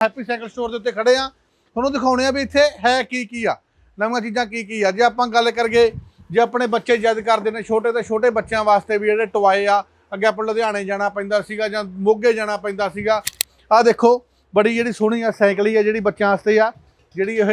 Happy cycle store ਦੇ ਉੱਤੇ ਖੜੇ ਆ। ਤੁਹਾਨੂੰ ਦਿਖਾਉਣੇ ਆ ਵੀ ਇੱਥੇ ਹੈ ਕੀ ਕੀ ਆ। ਨਵੀਆਂ ਚੀਜ਼ਾਂ ਕੀ ਕੀ ਆ। ਜੇ ਆਪਾਂ ਗੱਲ ਕਰੀਏ, ਜੇ ਆਪਣੇ ਬੱਚੇ ਜਿੱਦ ਕਰਦੇ ਨੇ, ਛੋਟੇ ਤੇ ਛੋਟੇ ਬੱਚਿਆਂ ਵਾਸਤੇ ਵੀ ਜਿਹੜੇ ਟੋਏ ਆ, ਅੱਗੇ ਆਪਾਂ ਲੁਧਿਆਣੇ ਜਾਣਾ ਪੈਂਦਾ ਸੀਗਾ ਜਾਂ ਮੋਗੇ ਜਾਣਾ ਪੈਂਦਾ ਸੀਗਾ। ਆ ਦੇਖੋ, ਬੜੀ ਜਿਹੜੀ ਸੋਹਣੀ ਆ ਸਾਈਕਲ ਹੀ ਆ ਜਿਹੜੀ ਬੱਚਿਆਂ ਵਾਸਤੇ ਆ, ਜਿਹੜੀ ਇਹ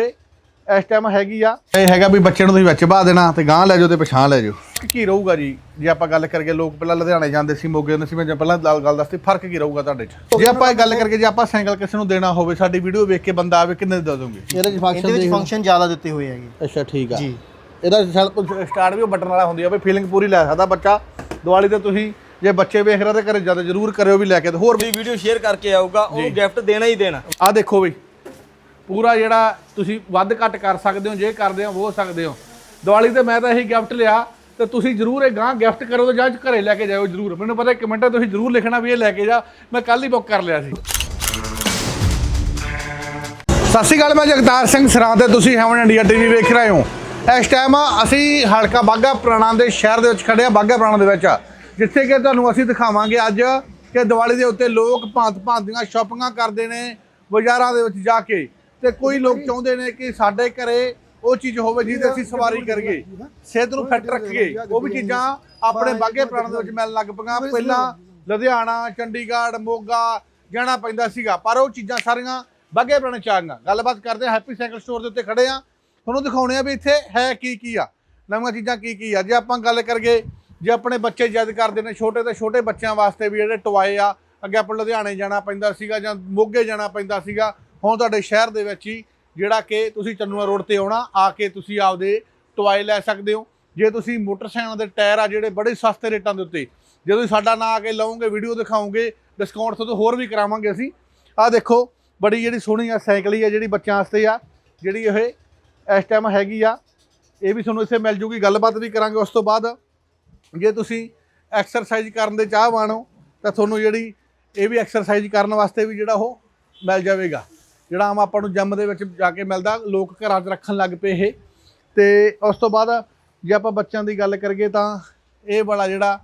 ਇਸ ਟਾਈਮ ਹੈਗੀ ਆ। ਇਹ ਹੈਗਾ ਵੀ ਬੱਚੇ ਨੂੰ ਤੁਸੀਂ ਵਿੱਚ ਬਾਹ ਦੇਣਾ ਤੇ ਗਾਂ ਲੈ ਜਾਓ ਤੇ ਪਛਾਣ ਲੈ ਜਾਓ। ਕੀ ਰਹੂਗਾ ਜੀ? ਜੇ ਆਪਾਂ ਗੱਲ ਕਰੀਏ ਲੋਕ ਪਹਿਲਾਂ ਲੁਧਿਆਣੇ ਜਾਂਦੇ ਸੀ ਮੋਗੇ ਹੁੰਦੇ ਸੀ ਮੈਂ ਪਹਿਲਾਂ ਗੱਲ ਗੱਲ ਦੱਸਦੀ ਫ਼ਰਕ ਕੀ ਰਹੂਗਾ ਤੁਹਾਡੇ 'ਚ? ਜੇ ਆਪਾਂ ਇਹ ਗੱਲ ਕਰੀਏ ਜੇ ਆਪਾਂ ਸਾਈਕਲ ਕਿਸੇ ਨੂੰ ਦੇਣਾ ਹੋਵੇ ਸਾਡੀ ਵੀਡੀਓ ਵੇਖ ਕੇ ਬੰਦਾ ਆਵੇ ਕਿੰਨੇ ਦੇ ਦੋਗੇ ਇਹਦੇ 'ਚ ਇਹਦੇ ਵਿੱਚ ਫੰਕਸ਼ਨ ਜ਼ਿਆਦਾ ਦਿੱਤੇ ਹੋਏ ਹੈਗੇ। ਅੱਛਾ ਠੀਕ ਆ। ਜੀ। ਇਹਦਾ ਸਟਾਰਟ ਵੀ ਬਟਨ ਵਾਲਾ ਹੁੰਦੀ ਆ ਵੀ ਫੀਲਿੰਗ ਪੂਰੀ ਲੈ ਸਕਦਾ ਬੱਚਾ। ਦੀਵਾਲੀ ਤੇ ਤੁਸੀਂ ਜੇ ਬੱਚੇ ਵੇਖ ਰਹੇ ਤੇ ਘਰੇ ਜਦ ਜ਼ਰੂਰ ਕਰਿਓ ਵੀ ਲੈ ਕੇ ਤੇ ਹੋਰ ਵੀ ਵੀਡੀਓ ਸ਼ੇਅਰ ਕਰਕੇ ਆਊਗਾ ਉਹਨੂੰ ਗਿਫਟ ਦੇਣਾ ਹੀ ਦੇਣਾ। ਆ ਦੇਖੋ ਬਈ ਪੂਰਾ ਜਿਹੜਾ ਤੁਸੀਂ ਵੱਧ ਘੱਟ ਕਰ ਸਕਦੇ ਹੋ ਜੇ ਕਰਦੇ ਹੋ ਉਹ ਸਕਦੇ ਹੋ। ਦੀਵਾਲੀ ਤੇ ਮੈਂ ਤਾਂ ਇਹੀ ਗਿਫਟ ਲਿਆ ਤੇ ਤੁਸੀਂ ਜਰੂਰ ਇਹ ਗਾਂ ਗਿਫਟ ਕਰੋ ਤੇ ਜਾਂ ਘਰੇ ਲੈ ਕੇ ਜਾਓ ਜਰੂਰ। ਮੈਨੂੰ ਪਤਾ ਕਮੈਂਟਾਂ ਤੁਸੀਂ ਜਰੂਰ ਲਿਖਣਾ ਵੀ ਇਹ ਲੈ ਕੇ ਜਾ। ਮੈਂ ਕੱਲ ਹੀ ਬੁੱਕ ਕਰ ਲਿਆ ਸੀ। ਸਤਿ ਸ਼੍ਰੀ ਅਕਾਲ, ਮੈਂ ਜਗਤਾਰ ਸਿੰਘ ਸਰਾਂ ਤੇ ਤੁਸੀਂ ਹੈਵਨ ਇੰਡੀਆ ਟੀਵੀ ਵੇਖ ਰਹੇ ਹੋ। ਇਸ ਟਾਈਮ ਅਸੀਂ ਹਲਕਾ ਬਾਗਾ ਪੁਰਾਣਾ ਦੇ ਸ਼ਹਿਰ ਦੇ ਵਿੱਚ ਖੜੇ ਆ ਬਾਗਾ ਪੁਰਾਣਾ ਦੇ ਵਿੱਚ। ਜਿੱਥੇ ਕਿ ਤੁਹਾਨੂੰ ਅਸੀਂ ਦਿਖਾਵਾਂਗੇ ਅੱਜ ਕਿ ਦੀਵਾਲੀ ਦੇ ਉੱਤੇ ਲੋਕ ਭਾਂਤ ਭਾਂਤ ਦੀਆਂ ਸ਼ਾਪਿੰਗਾਂ ਕਰਦੇ ਨੇ, ਬਾਜ਼ਾਰਾਂ ਦੇ ਵਿੱਚ ਜਾ ਕੇ। ਤੇ ਕੋਈ ਲੋਕ ਚਾਹੁੰਦੇ ਨੇ ਕਿ ਸਾਡੇ ਘਰੇ ਉਹ ਚੀਜ਼ ਹੋਵੇ ਜਿਹਦੇ ਅਸੀਂ ਸਵਾਰੀ ਕਰੀਏ ਸਿਹਤ ਨੂੰ ਫਿੱਟ ਰੱਖੀਏ। ਉਹ ਵੀ ਚੀਜ਼ਾਂ ਆਪਣੇ ਬਾਗੇ ਪੁਰਾਣਾ ਦੇ ਵਿੱਚ ਮਿਲਣ ਲੱਗ ਪਈਆਂ। ਪਹਿਲਾਂ ਲੁਧਿਆਣਾ ਚੰਡੀਗੜ੍ਹ ਮੋਗਾ ਜਾਣਾ ਪੈਂਦਾ ਸੀਗਾ ਪਰ ਉਹ ਚੀਜ਼ਾਂ ਸਾਰੀਆਂ ਬਾਗੇ ਪੁਰਾਣੇ ਚ ਆ ਗਈਆਂ। ਗੱਲਬਾਤ ਕਰਦੇ ਹਾਂ ਹੈਪੀ ਸਾਈਕਲ ਸਟੋਰ ਦੇ ਉੱਤੇ ਖੜੇ ਆ ਤੁਹਾਨੂੰ ਦਿਖਾਉਣੇ ਆ ਵੀ ਇੱਥੇ ਹੈ ਕੀ ਕੀ ਆ। ਨਵੀਆਂ ਚੀਜ਼ਾਂ ਕੀ ਕੀ ਆ। ਜੇ ਆਪਾਂ ਗੱਲ ਕਰੀਏ ਜੇ ਆਪਣੇ ਬੱਚੇ ਜਿੱਦ ਕਰਦੇ ਨੇ ਛੋਟੇ ਤੇ ਛੋਟੇ ਬੱਚਿਆਂ ਵਾਸਤੇ ਵੀ ਜਿਹੜੇ ਟੋਏ ਆ ਅੱਗੇ ਆਪਾਂ ਲੁਧਿਆਣੇ ਜਾਣਾ ਪੈਂਦਾ ਸੀਗਾ ਜਾਂ ਮੋਗੇ ਜਾਣਾ ਪੈਂਦਾ ਸੀਗਾ ਹੁਣ ਤੁਹਾਡੇ ਸ਼ਹਿਰ ਦੇ ਵਿੱਚ ਹੀ ਜਿਹੜਾ ਕਿ ਤੁਸੀਂ ਚੰਨੂਆ ਰੋਡ ਤੇ ਆਉਣਾ, ਆ ਕੇ ਤੁਸੀਂ ਆਪਦੇ ਟੋਏ ਲੈ ਸਕਦੇ ਹੋ। ਜੇ ਤੁਸੀਂ ਮੋਟਰਸਾਈਕਲ ਦੇ ਟਾਇਰ ਆ ਜਿਹੜੇ ਬੜੇ ਸਸਤੇ ਰੇਟਾਂ ਦੇ ਉੱਤੇ ਜੇ ਤੁਸੀਂ ਸਾਡਾ ਨਾਂ ਆ ਕੇ ਲਓਗੇ ਵੀਡੀਓ ਦਿਖਾਓਗੇ ਡਿਸਕਾਊਂਟ ਤੋਂ ਹੋਰ ਵੀ ਕਰਾਵਾਂਗੇ ਅਸੀਂ। ਆ ਦੇਖੋ, ਬੜੀ ਜਿਹੜੀ ਸੋਹਣੀ ਆ ਸਾਈਕਲ ਹੀ ਆ ਜਿਹੜੀ ਬੱਚਿਆਂ ਵਾਸਤੇ ਆ, ਜਿਹੜੀ ਇਹ ਇਸ ਟਾਈਮ ਹੈਗੀ ਆ। ਇਹ ਵੀ ਤੁਹਾਨੂੰ ਇੱਥੇ ਮਿਲ ਜੂਗੀ, ਗੱਲਬਾਤ ਵੀ ਕਰਾਂਗੇ ਉਸ ਤੋਂ ਬਾਅਦ। ਜੇ ਤੁਸੀਂ ਐਕਸਰਸਾਈਜ਼ ਕਰਨ ਦੇ ਚਾਹਵਾਨ ਹੋ, ਤਾਂ ਤੁਹਾਨੂੰ ਜਿਹੜੀ ਇਹ ਵੀ ਐਕਸਰਸਾਈਜ਼ ਕਰਨ ਵਾਸਤੇ ਵੀ ਜਿਹੜਾ ਉਹ ਮਿਲ ਜਾਵੇਗਾ। ਜਿਹੜਾ ਆਮ ਆਪਾਂ ਨੂੰ ਜੰਮ ਦੇ ਵਿੱਚ ਜਾ ਕੇ ਮਿਲਦਾ, ਲੋਕ ਘਰਾਂ 'ਚ ਰੱਖਣ ਲੱਗ ਪਏ ਇਹ। ਤੇ ਉਸ ਤੋਂ ਬਾਅਦ ਜੇ ਆਪਾਂ ਬੱਚਿਆਂ ਦੀ ਗੱਲ ਕਰੀਏ ਤਾਂ ਇਹ ਵਾਲਾ ਜਿਹੜਾ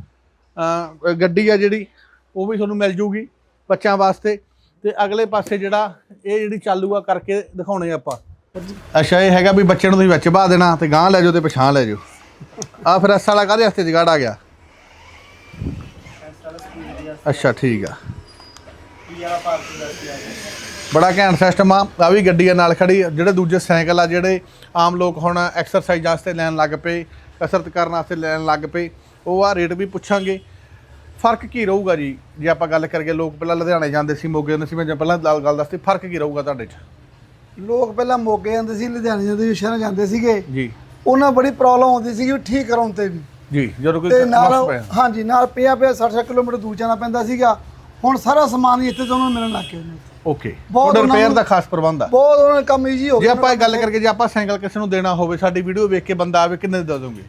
ਗੱਡੀ ਆ ਜਿਹੜੀ, ਉਹ ਵੀ ਤੁਹਾਨੂੰ ਮਿਲ ਜੂਗੀ ਬੱਚਿਆਂ ਵਾਸਤੇ। ਤੇ ਅਗਲੇ ਪਾਸੇ ਜਿਹੜਾ ਇਹ ਜਿਹੜੀ ਚਾਲੂ ਆ ਕਰਕੇ ਦਿਖਾਉਣੇ ਆਪਾਂ। ਅੱਛਾ, ਇਹ ਹੈਗਾ ਵੀ ਬੱਚੇ ਨੂੰ ਤੁਸੀਂ ਵਿੱਚ ਬਾਹ ਦੇਣਾ ਤੇ ਗਾਂ ਲੈ ਜਾਓ ਤੇ ਪਛਾਣ ਲੈ ਜਾਓ। ਆ ਫਿਰ ਐਸ ਵਾਲਾ ਕਾਹਦੇ ਵਾਸਤੇ ਜਗਾੜ ਆ ਗਿਆ? ਅੱਛਾ, ਠੀਕ ਆ? ਬੜਾ ਘੈਂਟ ਸਿਸਟਮ ਆ। ਆ ਵੀ ਗੱਡੀ ਆ ਨਾਲ ਖੜੀ ਜਿਹੜੇ ਦੂਜੇ ਸਾਈਕਲ ਆ ਜਿਹੜੇ ਆਮ ਲੋਕ ਹੁਣ ਐਕਸਰਸਾਈਜ਼ ਵਾਸਤੇ ਲੈਣ ਲੱਗ ਪਏ ਕਸਰਤ ਕਰਨ ਵਾਸਤੇ ਲੈਣ ਲੱਗ ਪਏ ਉਹ ਆ ਰੇਟ ਵੀ ਪੁੱਛਾਂਗੇ। ਫ਼ਰਕ ਕੀ ਰਹੂਗਾ ਜੀ? ਜੇ ਆਪਾਂ ਗੱਲ ਕਰੀਏ ਲੋਕ ਪਹਿਲਾਂ ਲੁਧਿਆਣੇ ਜਾਂਦੇ ਸੀ ਮੋਗੇ ਹੁੰਦੇ ਸੀ ਮੈਂ ਪਹਿਲਾਂ ਗੱਲ ਗੱਲ ਦੱਸਦੀ ਫ਼ਰਕ ਕੀ ਰਹੂਗਾ ਤੁਹਾਡੇ 'ਚ? ਲੋਕ ਪਹਿਲਾਂ ਮੋਗੇ ਜਾਂਦੇ ਸੀ ਲੁਧਿਆਣੇ ਜਾਂਦੇ ਸੀ ਸ਼ਹਿਰਾਂ ਜਾਂਦੇ ਸੀਗੇ। ਜੀ। ਉਹਨਾਂ ਬੜੀ ਪ੍ਰੋਬਲਮ ਆਉਂਦੀ ਸੀਗੀ ਠੀਕ ਕਰਾਉਣ ਤੇ ਵੀ। ਜੀ ਜਦੋਂ ਕੋਈ ਤੇ ਨਾਲ ਹਾਂਜੀ ਨਾਲ ਪਿਆ ਪਿਆ 60 ਕਿਲੋਮੀਟਰ ਦੂਰ ਜਾਣਾ ਪੈਂਦਾ ਸੀਗਾ। ਹੁਣ ਸਾਰਾ ਸਮਾਨ ਹੀ ਇੱਥੇ ਤੋਂ ਉਹਨਾਂ ਮਿਲਣ ਲੱਗ ਗਿਆ ਉਹਨੂੰ। ਓਕੇ ਬਹੁਤ ਉਹਦੇ ਉਹਨਾਂ ਰਿਪੇਅਰ ਨੂੰ- ਦਾ ਖਾਸ ਪ੍ਰਬੰਧ ਆ। ਬਹੁਤ ਉਹਨਾਂ ਨੇ ਕੰਮ ਈਜ਼ੀ ਹੋ ਜੇ ਗਿਆ ਆਪਾਂ ਇਹ ਗੱਲ ਕਰੀਏ ਜੇ ਆਪਾਂ ਸਾਈਕਲ ਕਿਸੇ ਨੂੰ ਦੇਣਾ ਹੋਵੇ ਸਾਡੀ ਵੀਡੀਓ ਵੇਖ ਕੇ ਬੰਦਾ ਆਵੇ ਕਿੰਨੇ ਦੇ ਦੋਗੇ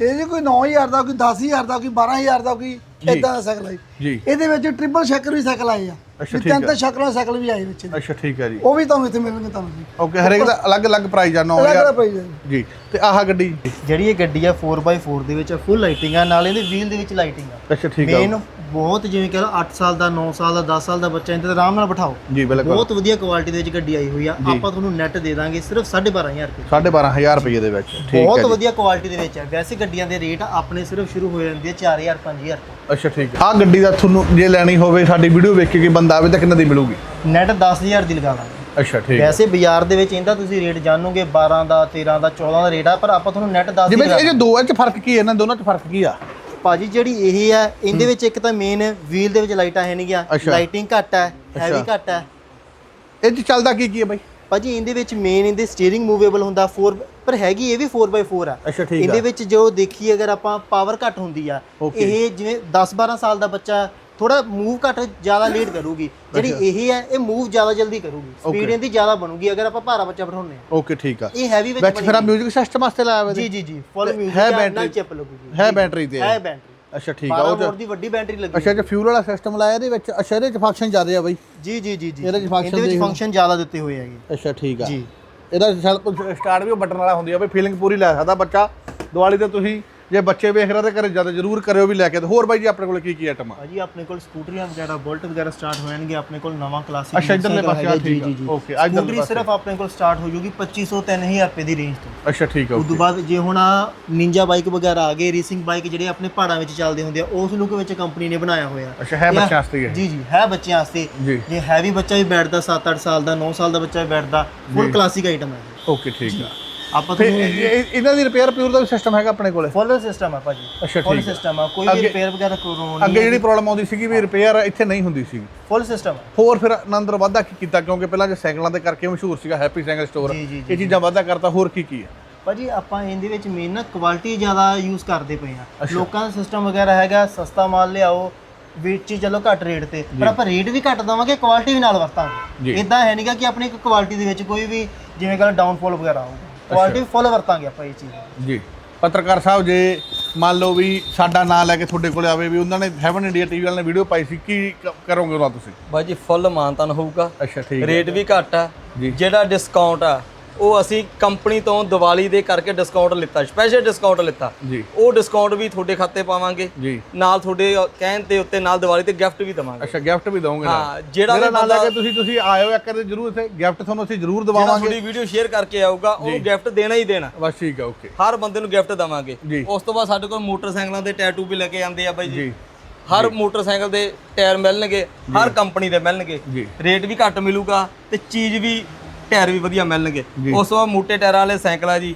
ਇਹ ਜੀ ਕੋਈ 9000 ਦਾ ਕੋਈ 10000 ਦਾ ਕੋਈ 12000 ਦਾ ਕੋਈ ਜੀ। ਇਦਾਂ ਦਾ ਸਾਈਕਲ ਆਈ ਜੀ। ਇਹਦੇ ਵਿੱਚ ਟ੍ਰਿਪਲ ਸ਼ੈਕਰ ਵੀ ਸਾਈਕਲ ਆਏ ਆ। ਅੱਛਾ, ਵੀ ਠੀਕ ਤਿੰਨ ਆ। ਤਾਂ ਸ਼ਕਰਾਂ ਸਾਈਕਲ ਵੀ ਆਏ ਵਿੱਚ ਇਹਦੇ। ਅੱਛਾ ਠੀਕ ਹੈ ਜੀ। ਉਹ ਵੀ ਤੁਹਾਨੂੰ ਇੱਥੇ ਮਿਲਣਗੇ ਤੁਹਾਨੂੰ ਜੀ। ਓਕੇ ਹਰੇਕ ਦਾ ਅਲੱਗ-ਅਲੱਗ ਪ੍ਰਾਈਸ ਆ ਅਲੱਗ ਅਲੱਗ 9000 ਪ੍ਰਾਈਸ ਹੈ ਜੀ ਤੇ ਆਹ ਗੱਡੀ? ਜਿਹੜੀ ਇਹ ਗੱਡੀ ਆ 4x4 ਦੇ ਵਿੱਚ ਫੁੱਲ ਲਾਈਟਿੰਗ ਆ ਨਾਲ ਇਹਦੇ ਵੀਲ ਦੇ ਵਿੱਚ ਲਾਈਟਿੰਗ ਆ। ਅੱਛਾ ਠੀਕ ਆ। ਮੇਨ ਬਹੁਤ ਜਿਵੇਂ ਕਹ ਲਓ 8 ਸਾਲ ਦਾ 9 ਸਾਲ ਦਾ 10 ਸਾਲ ਦਾ ਬੱਚਾ ਇਹਦੇ ਤੇ ਆਰਾਮ ਨਾਲ ਬਿਠਾਓ। ਜੀ ਬਿਲਕੁਲ। ਬਹੁਤ ਵਧੀਆ ਕੁਆਲਿਟੀ ਦੇ ਵਿੱਚ ਗੱਡੀ ਆਈ ਹੋਈ ਆ। ਆਪਾਂ ਤੁਹਾਨੂੰ ਨੈਟ ਦੇ ਦਾਂਗੇ ਸਿਰਫ 12500 ਰੁਪਏ। 12500 ਰੁਪਏ ਦੇ ਵਿੱਚ। ਠੀਕ ਹੈ ਬਹੁਤ ਵਧੀਆ ਕੁਆਲਿਟੀ ਦੇ ਵਿੱਚ ਆ। ਵੈਸੇ ਗੱਡੀਆਂ ਦੇ ਰੇਟ ਆਪਣੇ ਸਿਰਫ ਸ਼ੁਰੂ ਹੋ ਜਾਂਦੇ ਆ 4000 5000 ਤੋਂ। ਅੱਛਾ ਠੀਕ ਹੈ। ਆਹ ਗੱਡੀ ਦਾ ਤੁਹਾਨੂੰ ਜੇ ਲੈਣੀ ਹੋਵੇ ਸਾਡੀ ਵੀਡੀਓ ਵੇਖ ਕੇ ਬੰਦਾ ਆਵੇ ਤਾਂ ਕਿੰਨੇ ਦੀ ਮਿਲੂਗੀ? ਨੈਟ 10000 ਦੀ ਲਗਾ ਦਾਂਗੇ। ਅੱਛਾ ਠੀਕ ਵੈਸੇ ਬਾਜ਼ਾਰ ਦੇ ਵਿੱਚ ਇਹਦਾ ਤੁਸੀਂ ਰੇਟ ਜਾਣੋਗੇ 12 ਦਾ 13 ਦਾ 14 ਦਾ ਰੇਟ ਆ ਪਰ ਆਪਾਂ ਤੁਹਾਨੂੰ ਨੈਟ 10 ਦੀ ਜਿਵੇਂ ਇਹ ਜੋ ਦੋ ਚ ਫ਼ਰਕ ਕੀ ਹੈ ਇਹਨਾਂ ਦੋਨਾਂ ਚ ਫ਼ਰਕ ਕੀ ਆ? ਭਾਜੀ ਜਿਹੜੀ ਇਹ ਹੈ ਇਹਦੇ ਵਿੱਚ ਇੱਕ ਤਾਂ ਮੇਨ ਵੀਲ ਦੇ ਵਿੱਚ ਲਾਈਟਾਂ ਹੈ ਨਹੀਂਗੀਆਂ ਅੱਛਾ। ਲਾਈਟਿੰਗ ਘੱਟ ਹੈ ਹੈਵੀ। ਘੱਟ ਹੈ ਇਹ ਚ ਚੱਲਦਾ ਕੀ ਕੀ ਹੈ ਬਾਈ ਭਾਜੀ ਇਹਦੇ ਵਿੱਚ ਮੇਨ ਇਹਦੇ ਸਟੀਅਰਿੰਗ ਮੂਵੇਬਲ ਹੁੰਦਾ 4 ਪਰ ਹੈਗੀ ਇਹ ਵੀ 4x4 ਆ ਅੱਛਾ ਠੀਕ ਇਹਦੇ ਆ ਵਿੱਚ ਜੋ ਦੇਖੀ ਅਗਰ ਆਪਾਂ ਪਾਵਰ ਘੱਟ ਹੁੰਦੀ ਆ Okay. ਇਹ ਜਿਵੇਂ 10 12 ਸਾਲ ਦਾ ਬੱਚਾ ਥੋੜਾ ਮੂਵ ਘੱਟ ਜ਼ਿਆਦਾ ਲੇਟ ਕਰੂਗੀ। ਜਿਹੜੀ ਇਹ ਹੈ ਇਹ ਮੂਵ ਜ਼ਿਆਦਾ ਜਲਦੀ ਕਰੂਗੀ। ਸਪੀਡ. ਇਹਦੀ ਜ਼ਿਆਦਾ ਬਣੂਗੀ ਅਗਰ ਆਪਾਂ ਭਾਰਾ ਬੱਚਾ ਬਿਠਾਉਂਦੇ ਆ ਓਕੇ ਠੀਕ ਆ। ਇਹ ਹੈਵੀ ਵਿੱਚ ਵਿੱਚ ਫਿਰ ਆ ਬਣੀ 뮤직 ਸਿਸਟਮ ਵਾਸਤੇ ਲਾਇਆ ਹੋਇਆ ਜੀ? ਜੀ। ਜੀ ਫੁੱਲ ਮਿਊਜ਼ਿਕ ਹੈ ਨਾਲ? ਚਿਪ ਲੱਗੂਗੀ। ਹੈ। ਬੈਟਰੀ ਤੇ। ਹੈ ਬੈਟਰੀ ਅੱਛਾ ਠੀਕ ਆ। 12 ਉਹ ਚ ਦੀ ਵੱਡੀ ਬੈਟਰੀ ਲੱਗੀ ਅੱਛਾ ਜੇ ਫਿਊਲ ਵਾਲਾ ਸਿਸਟਮ ਲਾਇਆ ਇਹਦੇ ਵਿੱਚ ਅੱਛਾ ਇਹਦੇ ਚ ਫੰਕਸ਼ਨ ਜ਼ਿਆਦਾ ਆ ਬਾਈ। ਜੀ ਜੀ ਜੀ ਜੀ। ਇਹਦੇ ਚ function ਇਹਦੇ ਵਿੱਚ। ਫੰਕਸ਼ਨ ਜ਼ਿਆਦਾ ਦਿੱਤੇ ਹੋਏ ਹੈਗੇ। ਅੱਛਾ ਠੀਕ ਆ। ਜੀ। ਇਹਦਾ ਸਟਾਰਟ ਵੀ ਬਟਨ ਵਾਲਾ ਹੁੰਦੀ ਆ ਵੀ ਫੀਲਿੰਗ ਪੂਰੀ ਲੈ ਸਕਦਾ ਬੱਚਾ। ਦੀਵਾਲੀ ਤੇ ਤੁਸੀਂ ਜੇ ਬੱਚੇ ਵੇਖ ਰਹੇ ਤੇ ਘਰੇ ਜਦ ਜ਼ਰੂਰ ਕਰਿਓ ਵੀ ਲੈ ਕੇ ਹੋਰ ਬਾਈ ਜੀ ਆਪਣੇ ਕੋਲ ਕੀ ਕੀ ਆਈਟਮ ਆ? ਭਾਜੀ ਆਪਣੇ ਕੋਲ ਸਕੂਟਰੀਆਂ ਵਗੈਰਾ ਬੁਲਟ ਵਗੈਰਾ ਸਟਾਰਟ ਹੋ ਜਾਣਗੇ ਆਪਣੇ ਕੋਲ ਨਵਾਂ ਕਲਾਸਿਕ ਅੱਛਾ, ਇੱਧਰਲੇ ਪਾਸੇ ਆ, ਠੀਕ ਆ। ਜੀ ਜੀ। Okay, ਇੱਧਰਲੇ ਸਕੂਟਰੀ। ਸਿਰਫ ਆਪਣੇ ਕੋਲ ਸਟਾਰਟ ਹੋ ਜੂਗੀ 2500 3000 ਰੁਪਏ ਦੀ ਰੇਂਜ ਤੋਂ। ਅੱਛਾ ਠੀਕ ਹੈ ਉਸ ਤੋਂ ਬਾਅਦ ਜੇ ਹੁਣ ਆ ਨਿੰਜਾ ਬਾਈਕ ਵਗੈਰਾ ਆ ਗਏ ਰੇਸਿੰਗ ਬਾਈਕ ਜਿਹੜੇ ਆਪਣੇ ਪਹਾੜਾਂ ਵਿੱਚ ਚੱਲਦੇ ਹੁੰਦੇ ਆ ਉਸ ਲੁੱਕ ਵਿੱਚ ਕੰਪਨੀ ਨੇ ਬਣਾਇਆ ਹੋਇਆ। ਅੱਛਾ ਹੈ ਬੱਚਿਆਂ ਵਾਸਤੇ ਹੀ ਹੈ ਜੀ ਜੀ ਹੈ ਬੱਚਿਆਂ ਵਾਸਤੇ। ਜੀ। ਹੈਵੀ ਬੱਚਾ ਵੀ ਬੈਠਦਾ 7-8 ਸਾਲ ਦਾ 9 ਸਾਲ ਦਾ ਬੱਚਾ ਵੀ ਬੈਠਦਾ ਫੁੱਲ ਕਲਾਸਿਕ ਆਈਟਮ ਹੈ। ਓਕੇ ਠੀਕ ਆ। ਆਪਾਂ ਤੇ ਤੁਹਾਨੂੰ ਇਹ- ਇਹ- ਇਹਨਾਂ ਦੀ ਰਿਪੇਅਰ ਪਿਊਰ ਦਾ ਵੀ ਸਿਸਟਮ ਹੈਗਾ ਆਪਣੇ ਕੋਲੇ? ਫੁੱਲ ਸਿਸਟਮ ਹੈ ਭਾਜੀ। ਅੱਛਾ ਫੁੱਲ ਠੀਕ ਹੈ ਸਿਸਟਮ ਆ। ਕੋਈ ਅੱਗੇ- ਵੀ ਰਿਪੇਅਰ ਵਗੈਰਾ ਕਰਵਾਉਣੀ ਅੱਗੇ ਜਿਹੜੀ ਪ੍ਰੋਬਲਮ ਆਉਂਦੀ ਸੀਗੀ ਵੀ ਰਿਪੇਅਰ ਇੱਥੇ ਨਹੀਂ ਹੁੰਦੀ ਸੀ ਫੁੱਲ ਸਿਸਟਮ ਹੋਰ ਫਿਰ ਆਨੰਦਰ ਵਾਧਾ ਕੀ ਕੀਤਾ? ਕਿਉਂਕਿ ਪਹਿਲਾਂ ਜੇ ਸਾਈਕਲਾਂ ਦੇ ਕਰਕੇ ਮਸ਼ਹੂਰ ਸੀਗਾ ਹੈਪੀ ਸਾਈਕਲ ਸਟੋਰ ਜੀ, ਜੀ, ਇਹ ਚੀਜ਼ਾਂ ਵਾਧਾ ਕਰਤਾ ਹੋਰ ਕੀ ਕੀ ਹੈ ਭਾਜੀ ਆਪਾਂ ਇਹਦੇ ਵਿੱਚ ਮੇਨ ਨਾ ਕੁਆਲਿਟੀ ਜ਼ਿਆਦਾ ਯੂਜ਼ ਕਰਦੇ ਪਏ ਆ। ਲੋਕਾਂ ਦਾ ਸਿਸਟਮ ਵਗੈਰਾ ਹੈਗਾ ਸਸਤਾ ਮਾਲ ਲਿਆਓ ਵੇਚੀ ਚਲੋ ਘੱਟ ਰੇਟ ਤੇ। ਪਰ ਆਪਾਂ ਰੇਟ ਵੀ ਘੱਟ ਦਵਾਂਗੇ ਕੁਆਲਿਟੀ ਵੀ ਨਾਲ ਜੀ। ਵਰਤਾਂਗੇ ਇਦਾਂ ਹੈ ਨਹੀਂਗਾ ਕਿ ਆਪਣੀ ਇੱਕ ਕੁਆਲਿਟੀ ਦੇ ਵਿੱਚ ਕੋਈ ਵੀ ਜਿਵੇਂ ਕਹਿੰਦਾ ਡਾਊਨਫਾਲ ਵਗੈਰਾ ਆਊਗਾ ਕੁਆਲਿਟੀ ਫੁੱਲ ਵਰਤਾਂਗੇ ਆਪਾਂ ਇਹ ਚੀਜ਼। ਜੀ। ਪੱਤਰਕਾਰ ਸਾਹਿਬ ਜੇ ਮੰਨ ਲਓ ਵੀ ਸਾਡਾ ਨਾਂ ਲੈ ਕੇ ਤੁਹਾਡੇ ਕੋਲੇ ਆਵੇ ਵੀ ਉਹਨਾਂ ਨੇ ਹੈਵਨ ਇੰਡੀਆ ਟੀਵੀ ਵਾਲਿਆਂ ਨੇ ਵੀਡੀਓ ਪਾਈ ਸੀ ਕੀ ਕ- ਕਰੋਗੇ ਉਹਨਾਂ ਤੁਸੀਂ? ਬਾਈ ਜੀ ਫੁੱਲ ਮਾਨਤਨ ਹੋਊਗਾ। ਅੱਛਾ ਠੀਕ ਹੈ। ਰੇਟ ਵੀ ਘੱਟ ਆ। ਜੀ। ਜਿਹੜਾ ਡਿਸਕਾਊਂਟ ਆ ਉਹ ਅਸੀਂ ਕੰਪਨੀ ਤੋਂ ਦੀਵਾਲੀ ਦੇ ਕਰਕੇ ਡਿਸਕਾਊਂਟ ਲਿੱਤਾ ਸਪੈਸ਼ਲ ਡਿਸਕਾਊਂਟ ਲਿੱਤਾ। ਜੀ। ਉਹ ਡਿਸਕਾਊਂਟ ਵੀ ਤੁਹਾਡੇ ਖਾਤੇ ਪਾਵਾਂਗੇ। ਜੀ। ਨਾਲ ਤੁਹਾਡੇ ਕਹਿਣ ਦੇ ਉੱਤੇ ਨਾਲ ਦੀਵਾਲੀ ਤੇ ਗਿਫਟ ਵੀ ਦਵਾਂਗੇ। ਅੱਛਾ ਗਿਫਟ ਵੀ ਦਵਾਂਗੇ ਹਾਂ, ਜਿਹੜਾ ਵੀ ਬੰਦਾ- ਕੇ ਤੁਸੀਂ ਤੁਸੀਂ ਆਇਓ ਇੱਕ ਵਾਰੀ ਜ਼ਰੂਰ ਇੱਥੇ ਗਿਫਟ ਤੁਹਾਨੂੰ ਅਸੀਂ ਜ਼ਰੂਰ ਜਿਹੜਾ ਦਵਾਵਾਂਗੇ। ਤੁਹਾਡੀ ਵੀਡੀਓ ਸ਼ੇਅਰ ਕਰਕੇ ਆਊਗਾ ਉਹਨੂੰ ਗਿਫਟ ਦੇਣਾ ਹੀ ਦੇਣਾ। ਬਸ ਠੀਕ ਹੈ ਓਕੇ ਹਰ ਬੰਦੇ ਨੂੰ ਗਿਫਟ ਦਵਾਂਗੇ। ਉਸ ਤੋਂ ਬਾਅਦ ਸਾਡੇ ਕੋਲ ਮੋਟਰਸਾਈਕਲਾਂ ਦੇ ਟੈਟੂ ਵੀ ਲੈ ਕੇ ਆਉਂਦੇ ਆ ਬਾਈ ਜੀ। ਹਰ ਮੋਟਰਸਾਈਕਲ ਦੇ ਟਾਇਰ ਮਿਲਣਗੇ ਹਰ ਕੰਪਨੀ ਦੇ ਮਿਲਣਗੇ। ਰੇਟ ਵੀ ਘੱਟ ਮਿਲੂਗਾ ਤੇ ਚੀਜ਼ ਵੀ ਟਾਇਰ ਵੀ ਵਧੀਆ ਮਿਲਣਗੇ। ਉਸ ਤੋਂ ਬਾਅਦ ਮੋਟੇ ਟਾਇਰਾਂ ਵਾਲੇ ਸਾਈਕਲ ਆ ਜੀ।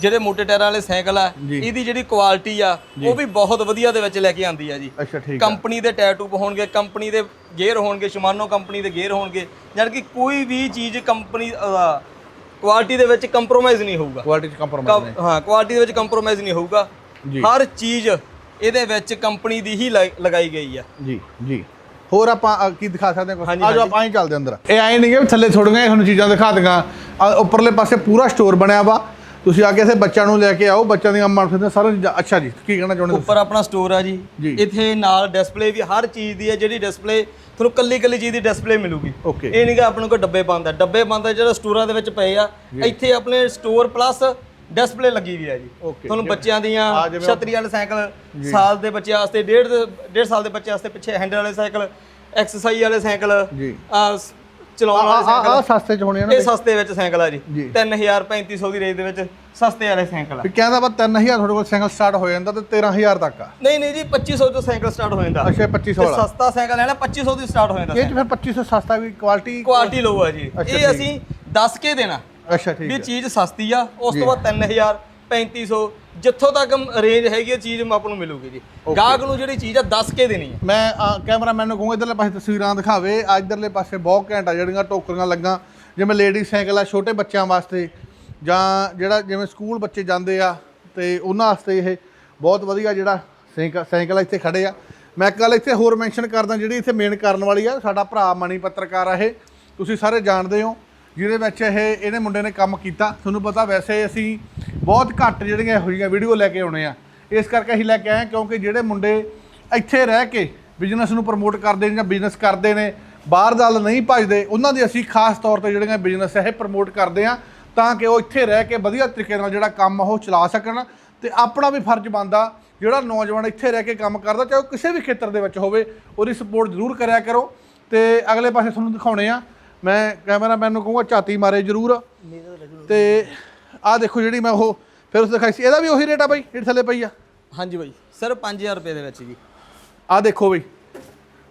ਜਿਹੜੇ ਮੋਟੇ ਟਾਇਰਾਂ ਵਾਲੇ ਸਾਈਕਲ ਆ। ਇਹਦੀ ਜਿਹੜੀ ਕੁਆਲਿਟੀ ਆ ਉਹ ਵੀ ਬਹੁਤ ਵਧੀਆ ਦੇ ਵਿੱਚ ਲੈ ਕੇ ਆਂਦੀ ਆ ਜੀ। ਅੱਛਾ ਠੀਕ ਹੈ ਕੰਪਨੀ ਦੇ ਟੈਟੂ ਹੋਣਗੇ ਕੰਪਨੀ ਦੇ ਗੇਅਰ ਹੋਣਗੇ ਸ਼ਿਮਾਨੋ ਕੰਪਨੀ ਦੇ ਗੇਅਰ ਹੋਣਗੇ। ਯਾਨੀ ਕਿ ਕੋਈ ਵੀ ਚੀਜ਼ ਕੰਪਨੀ ਕੁਆਲਿਟੀ ਦੇ ਵਿੱਚ ਕੰਪਰੋਮਾਈਜ਼ ਨਹੀਂ ਹੋਊਗਾ। ਕੁਆਲਿਟੀ ਚ ਕੰਪਰੋਮਾਈਜ਼ ਨਹੀਂ। ਹਾਂ ਕੁਆਲਿਟੀ ਦੇ ਵਿੱਚ ਕੰਪਰੋਮਾਈਜ਼ ਨਹੀਂ ਹੋਊਗਾ। ਹਰ ਚੀਜ਼ ਇਹਦੇ ਵਿੱਚ ਕੰਪਨੀ ਦੀ ਹੀ ਲਗਾਈ ਗਈ ਆ। ਜੀ ਜੀ। ਹੋਰ ਆਪਾਂ ਅ, ਕੀ ਦਿਖਾ ਸਕਦੇ ਹਾਂ ਕੁਛ? ਹਾਂਜੀ, ਆ ਜਾਓ ਹਾਂਜੀ। ਆਪਾਂ ਹੀ ਚੱਲਦੇ ਅੰਦਰ। ਇਹ ਆਏ ਨਹੀਂ ਕਿ ਥੱਲੇ ਥੋੜੀਆਂ ਹੀ ਤੁਹਾਨੂੰ ਚੀਜ਼ਾਂ ਦਿਖਾ ਦਿੰਗਾ ਉੱਪਰਲੇ ਪਾਸੇ ਪੂਰਾ ਸਟੋਰ ਬਣਿਆ ਵਾ। ਤੁਸੀਂ ਆ ਕੇ ਇੱਥੇ ਬੱਚਿਆਂ ਨੂੰ ਲੈ ਕੇ ਆਓ ਬੱਚਿਆਂ ਦੀਆਂ ਮਨਪਸੰਦ ਸਾਰੀਆਂ ਚੀਜ਼ਾਂ ਅੱਛਾ ਜੀ ਕੀ ਕਹਿਣਾ ਚਾਹੁੰਦੇ ਤੁਸੀਂ? ਉੱਪਰ ਆਪਣਾ ਸਟੋਰ ਆ ਜੀ। ਜੀ। ਇੱਥੇ ਨਾਲ ਡਿਸਪਲੇ ਵੀ ਹਰ ਚੀਜ਼ ਦੀ ਹੈ ਜਿਹੜੀ ਡਿਸਪਲੇ ਤੁਹਾਨੂੰ ਕੱਲੀ ਕੱਲੀ ਚੀਜ਼ ਦੀ ਡਿਸਪਲੇ ਮਿਲੂਗੀ। Okay। ਇਹ ਨਹੀਂ ਕਿ ਆਪਣੇ ਕੋਲ ਡੱਬੇ ਬੰਦ ਆ ਡੱਬੇ ਬੰਦ ਆ ਜਿਹੜਾ ਸਟੋਰਾਂ ਦੇ ਵਿੱਚ ਪਏ ਆ। ਇੱਥੇ ਆਪਣੇ ਸਟੋਰ ਪਲੱਸ ਡਿਸਪਲੇ ਲੱਗੀ ਵੀ ਆ ਜੀ। Okay, ਤੁਹਾਨੂੰ ਬੱਚਿਆਂ ਦੀਆਂ ਆ ਜਿਵੇਂ- ਛਤਰੀ ਵਾਲੇ ਸਾਈਕਲ ਸਾਲ ਦੇ ਬੱਚਿਆਂ ਵਾਸਤੇ ਡੇਢ ਡੇਢ ਸਾਲ ਦੇ ਬੱਚਿਆਂ ਵਾਸਤੇ ਪਿੱਛੇ ਹੈਂਡਲ ਵਾਲੇ ਸਾਈਕਲ ਐਕਸਰਸਾਈਜ਼ ਵਾਲੇ ਸਾਈਕਲ ਜੀ। ਆ ਚਲਾਉਣ ਵਾਲੇ ਆ ਆ ਸਾਈਕਲ। ਸਸਤੇ ਚ ਹੋਣੇ ਆ ਨਾ ਇਹ ਸਸਤੇ ਵਿੱਚ ਸਾਈਕਲ ਆ ਜੀ। ਜੀ। 3000 3500 ਦੀ ਰੇਂਜ ਦੇ ਵਿੱਚ ਸਸਤੇ ਵਾਲੇ ਸਾਈਕਲ ਆ। ਵੀ ਕਹਿੰਦਾ ਵਾ 3000 ਤੁਹਾਡੇ ਕੋਲ ਸਾਈਕਲ ਸਟਾਰਟ ਹੋ ਜਾਂਦਾ ਤੇ 13000 ਤੱਕ ਆ। ਨਹੀਂ ਨਹੀਂ ਜੀ 2500 ਤੋਂ ਸਾਈਕਲ ਸਟਾਰਟ ਹੋ ਜਾਂਦਾ। ਅੱਛਾ 2500 ਤੇ ਵਾਲਾ। ਸਸਤਾ ਸਾਈਕਲ ਹੈ ਨਾ 2500 ਦੀ ਸਟਾਰਟ ਹੋ ਜਾਂਦਾ ਇਹ ਚ ਫਿਰ 2500 ਸਸਤਾ ਵੀ ਕੁਆਲਿਟੀ ਕੁਆਲਿਟੀ ਲੋ ਆ ਜੀ। ਅੱਛਾ, ਇਹ ਠੀਕ। ਅਸੀਂ ਦੱਸ ਕੇ ਦੇਣਾ। ਅੱਛਾ ਠੀਕ ਵੀ ਹੈ। ਚੀਜ਼ ਸਸਤੀ ਆ ਉਸ। ਤੋਂ ਬਾਅਦ 3000 3500 ਜਿੱਥੋਂ ਤੱਕ ਰੇਂਜ ਹੈਗੀ ਆ ਚੀਜ਼ ਆਪਾਂ ਨੂੰ ਮਿਲੂਗੀ ਜੀ। ਗਾਹਕ ਨੂੰ ਜਿਹੜੀ ਚੀਜ਼ ਆ ਦੱਸ ਕੇ ਦੇਣੀ ਹੈ ਮੈਂ ਕੈਮਰਾਮੈਨ ਨੂੰ ਕਹੂੰਗਾ ਇਧਰਲੇ ਪਾਸੇ ਤਸਵੀਰਾਂ ਦਿਖਾਵੇ ਆ ਇਧਰਲੇ ਪਾਸੇ ਬਹੁਤ ਘੈਂਟ ਆ ਜਿਹੜੀਆਂ ਟੋਕਰੀਆਂ ਲੱਗਾ ਜਿਵੇਂ ਲੇਡੀ ਸਾਈਕਲ ਆ ਛੋਟੇ ਬੱਚਿਆਂ ਵਾਸਤੇ ਜਾਂ ਜਿਹੜਾ ਜਿਵੇਂ ਸਕੂਲ ਬੱਚੇ ਜਾਂਦੇ ਆ ਤੇ ਉਹਨਾਂ ਵਾਸਤੇ ਇਹ ਬਹੁਤ ਵਧੀਆ ਜਿਹੜਾ ਸਾਈਕਲ ਸਾਈਕਲ ਇੱਥੇ ਖੜੇ ਆ। ਮੈਂ ਇੱਕ ਗੱਲ ਇੱਥੇ ਹੋਰ ਮੈਂਸ਼ਨ ਕਰਦਾ ਜਿਹੜੀ ਇੱਥੇ ਮੇਨ ਕਰਨ ਵਾਲੀ ਆ ਸਾਡਾ ਭਰਾ ਮਣੀ ਪੱਤਰਕਾਰ ਆ ਇਹ। ਤੁਸੀਂ ਸਾਰੇ ਜਾਣਦੇ ਹੋ ਜਿਹਦੇ ਵਿੱਚ ਇਹ ਇਹਨੇ ਮੁੰਡੇ ਨੇ ਕੰਮ ਕੀਤਾ। ਤੁਹਾਨੂੰ ਪਤਾ ਵੈਸੇ ਅਸੀਂ ਬਹੁਤ ਘੱਟ ਜਿਹੜੀਆਂ ਇਹੋ ਜਿਹੀਆਂ ਵੀਡੀਓ ਲੈ ਕੇ ਆਉਣੇ ਆ। ਇਸ ਕਰਕੇ ਅਸੀਂ ਲੈ ਕੇ ਆਏ ਕਿਉਂਕਿ ਜਿਹੜੇ ਮੁੰਡੇ ਇੱਥੇ ਰਹਿ ਕੇ ਬਿਜ਼ਨਸ ਨੂੰ ਪ੍ਰਮੋਟ ਕਰਦੇ ਨੇ ਜਾਂ ਬਿਜ਼ਨਸ ਕਰਦੇ ਨੇ, ਬਾਹਰ ਦਲ ਨਹੀਂ ਭਜਦੇ, ਉਹਨਾਂ ਦੀ ਅਸੀਂ ਖਾਸ ਤੌਰ ਤੇ ਜਿਹੜੀਆਂ ਬਿਜ਼ਨਸ ਹੈ ਇਹ ਪ੍ਰਮੋਟ ਕਰਦੇ ਆ ਤਾਂ ਕਿ ਉਹ ਇੱਥੇ ਰਹਿ ਕੇ ਵਧੀਆ ਤਰੀਕੇ ਨਾਲ ਜਿਹੜਾ ਕੰਮ ਉਹ ਚਲਾ ਸਕਣ ਤੇ ਆਪਣਾ ਵੀ ਫਰਜ਼ ਬਣਦਾ ਜਿਹੜਾ ਨੌਜਵਾਨ ਇੱਥੇ ਰਹਿ ਕੇ ਕੰਮ ਕਰਦਾ, ਚਾਹੇ ਉਹ ਕਿਸੇ ਵੀ ਖੇਤਰ ਦੇ ਵਿੱਚ ਹੋਵੇ, ਉਹਦੀ ਸਪੋਰਟ ਜ਼ਰੂਰ ਕਰਿਆ ਕਰੋ। ਤੇ ਅਗਲੇ ਪਾਸੇ ਤੁਹਾਨੂੰ ਦਿਖਾਉਣੇ ਆ ਮੈਂ ਕੈਮਰਾਮੈਨ ਨੂੰ ਕਹੂੰਗਾ ਝਾਤੀ ਮਾਰੇ ਜ਼ਰੂਰ। ਤੇ ਆਹ ਦੇਖੋ ਜਿਹੜੀ ਮੈਂ ਉਹ ਫਿਰ ਉਸ ਦਿਖਾਈ ਸੀ। ਇਹਦਾ ਵੀ ਉਹੀ ਰੇਟ ਆ ਬਾਈ ਜਿਹੜੀ ਥੱਲੇ ਪਈ ਆ। ਹਾਂਜੀ ਬਾਈ ਸਿਰਫ 5000 ਰੁਪਏ ਦੇ ਵਿੱਚ ਜੀ। ਆਹ ਦੇਖੋ ਬਈ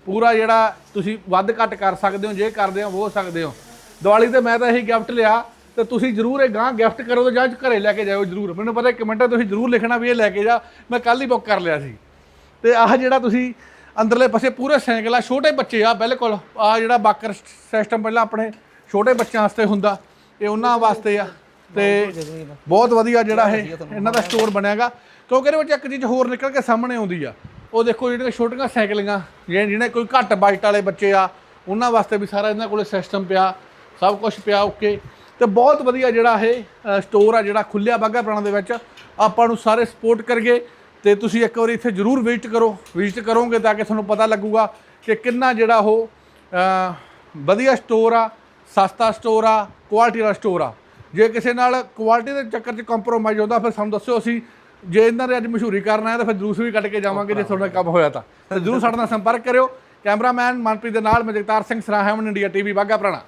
ਪੂਰਾ ਜਿਹੜਾ ਤੁਸੀਂ ਵੱਧ ਘੱਟ ਕਰ ਸਕਦੇ ਹੋ ਜੇ ਕਰਦੇ ਹੋ ਉਹ ਸਕਦੇ ਹੋ। ਦੀਵਾਲੀ ਤੇ ਮੈਂ ਤਾਂ ਇਹੀ ਗਿਫਟ ਲਿਆ ਤੇ ਤੁਸੀਂ ਜਰੂਰ ਇਹ ਗਾਂ ਗਿਫਟ ਕਰੋ ਤੇ ਜਾਂ ਘਰੇ ਲੈ ਕੇ ਜਾਓ ਜਰੂਰ। ਮੈਨੂੰ ਪਤਾ ਕਮੈਂਟਾਂ ਤੁਸੀਂ ਜਰੂਰ ਲਿਖਣਾ ਵੀ ਇਹ ਲੈ ਕੇ ਜਾ ਮੈਂ ਕੱਲ ਹੀ ਬੁੱਕ ਕਰ ਲਿਆ ਸੀ। ਤੇ ਆਹ ਜਿਹੜਾ ਤੁਸੀਂ ਅੰਦਰਲੇ ਪਾਸੇ ਪੂਰੇ ਸਾਈਕਲ ਆ, ਛੋਟੇ ਬੱਚੇ ਆ, ਬਿਲਕੁਲ ਆ ਜਿਹੜਾ ਬਾਕਰ ਸਿਸਟਮ ਪਹਿਲਾਂ ਆਪਣੇ ਛੋਟੇ ਬੱਚਿਆਂ ਵਾਸਤੇ ਹੁੰਦਾ, ਇਹ ਉਹਨਾਂ ਵਾਸਤੇ ਆ, ਤੇ ਬਹੁਤ ਵਧੀਆ ਜਿਹੜਾ ਇਹ, ਇਹਨਾਂ ਦਾ ਸਟੋਰ ਬਣਿਆਗਾ ਕਿਉਂਕਿ ਇਹਦੇ ਵਿੱਚ ਇੱਕ ਚੀਜ਼ ਹੋਰ ਨਿਕਲ ਕੇ ਸਾਹਮਣੇ ਆਉਂਦੀ ਆ, ਉਹ ਦੇਖੋ ਜਿਹੜੀਆਂ ਛੋਟੀਆਂ ਸਾਈਕਲੀਆਂ ਜਿਹੜੇ ਜਿਹਨੇ ਕੋਈ ਘੱਟ ਬਜਟ ਵਾਲੇ ਬੱਚੇ ਆ, ਉਹਨਾਂ ਵਾਸਤੇ ਵੀ ਸਾਰਾ ਇਹਨਾਂ ਕੋਲੇ ਸਿਸਟਮ ਪਿਆ, ਸਭ ਕੁਝ ਪਿਆ ਓਕੇ ਤੇ ਬਹੁਤ ਵਧੀਆ ਜਿਹੜਾ ਇਹ ਸਟੋਰ ਆ ਜਿਹੜਾ ਖੁੱਲਿਆ ਬਾਗਾ ਪੁਰਾਣਾ ਦੇ ਵਿੱਚ, ਆਪਾਂ ਨੂੰ ਸਾਰੇ ਸਪੋਰਟ ਕਰਗੇ ਤੇ ਤੁਸੀਂ ਇੱਕ ਵਾਰੀ ਇੱਥੇ ਜਰੂਰ ਵਿਜ਼ਿਟ ਕਰੋ ਵਿਜ਼ਿਟ ਕਰੋਗੇ ਤਾਂ ਕਿ ਤੁਹਾਨੂੰ ਪਤਾ ਲੱਗੂਗਾ ਕਿ ਕਿੰਨਾ ਜਿਹੜਾ ਉਹ ਵਧੀਆ ਸਟੋਰ ਆ, ਸਸਤਾ ਸਟੋਰ ਆ ਕੁਆਲਿਟੀ ਵਾਲਾ ਸਟੋਰ ਆ। ਜੇ ਕਿਸੇ ਨਾਲ ਕੁਆਲਿਟੀ ਦੇ ਚੱਕਰ 'ਚ ਕੰਪਰੋਮਾਈਜ਼ ਹੁੰਦਾ, ਫਿਰ ਸਾਨੂੰ ਦੱਸਿਓ ਅਸੀਂ। ਜੇ ਇਹਨਾਂ ਦੇ ਅੱਜ ਮਸ਼ਹੂਰੀ ਕਰਨਾ ਹੈ ਤਾਂ ਫਿਰ ਜਲੂਸ ਵੀ ਕੱਢ ਕੇ ਜਾਵਾਂਗੇ ਜੇ ਤੁਹਾਡਾ ਕੰਮ ਹੋਇਆ ਤਾਂ। ਜਰੂਰ ਸਾਡੇ ਨਾਲ ਸੰਪਰਕ ਕਰਿਓ। ਕੈਮਰਾਮੈਨ ਮਨਪ੍ਰੀਤ ਦੇ ਨਾਲ ਮੈਂ ਜਗਤਾਰ ਸਿੰਘ ਸਰਾ ਹੈਮਨ ਇੰਡੀਆ ਟੀਵੀ ਬਾਗਾ ਪੁਰਾਣਾ।